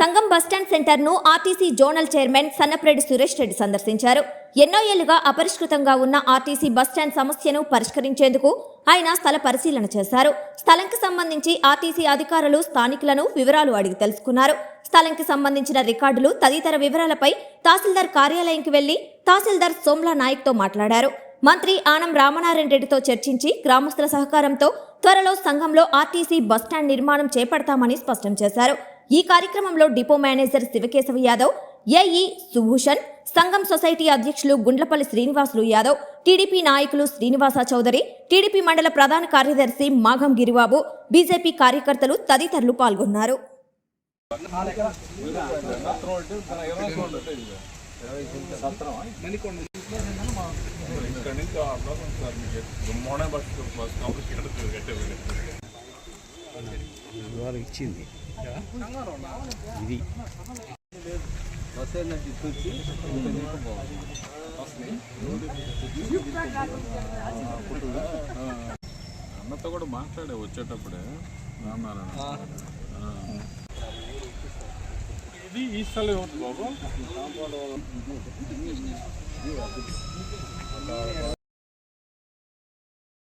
సంగం bus stand సెంటర్ను RTC zonal chairman Sannapareddy Suresh Reddy సందర్శించారు. ఎన్నో ఏళ్ళుగా అపరిష్కృతంగా ఉన్న ఆర్టీసీ బస్టాండ్ సమస్యను పరిష్కరించేందుకు ఆయన స్థల పరిశీలన చేశారు. స్థలంకి సంబంధించి ఆర్టీసీ అధికారులు స్థానికులను వివరాలు అడిగి తెలుసుకున్నారు. స్థలంకి సంబంధించిన రికార్డులు తదితర వివరాలపై తహసీల్దార్ కార్యాలయంకి వెళ్ళి తహసీల్దార్ సోమ్లా నాయక్తో మాట్లాడారు. మంత్రి ఆనం రామనారాయణ రెడ్డితో చర్చించి గ్రామస్తుల సహకారంతో త్వరలో సంఘంలో ఆర్టీసీ బస్టాండ్ నిర్మాణం చేపడతామని స్పష్టం చేశారు. ఈ కార్యక్రమంలో depot manager Sivakesava Yadav AE Subhushan Sangam society అధ్యక్షులు గుండ్లపల్లి శ్రీనివాసులు యాదవ్ టీడీపీ నాయకులు శ్రీనివాస చౌదరి టీడీపీ మండల ప్రధాన కార్యదర్శి మాఘం గిరిబాబు బీజేపీ కార్యకర్తలు తదితరులు పాల్గొన్నారు. ఇక్కడ నుంచి ఆ ప్రాబ్లం సార్ మీకు బ్రహ్మాండ బస్ బస్ కాంప్లెక్స్ ఇక్కడ కట్టేది ఇవాళ ఇచ్చింది. ఇది. బస్ ఏంటంటే తీసుకొచ్చి అన్నతో కూడా మాట్లాడే వచ్చేటప్పుడే. రామనారాయణ. ఆ. ఇది ఈ స్థలం ఏమవుతుంది బాబు.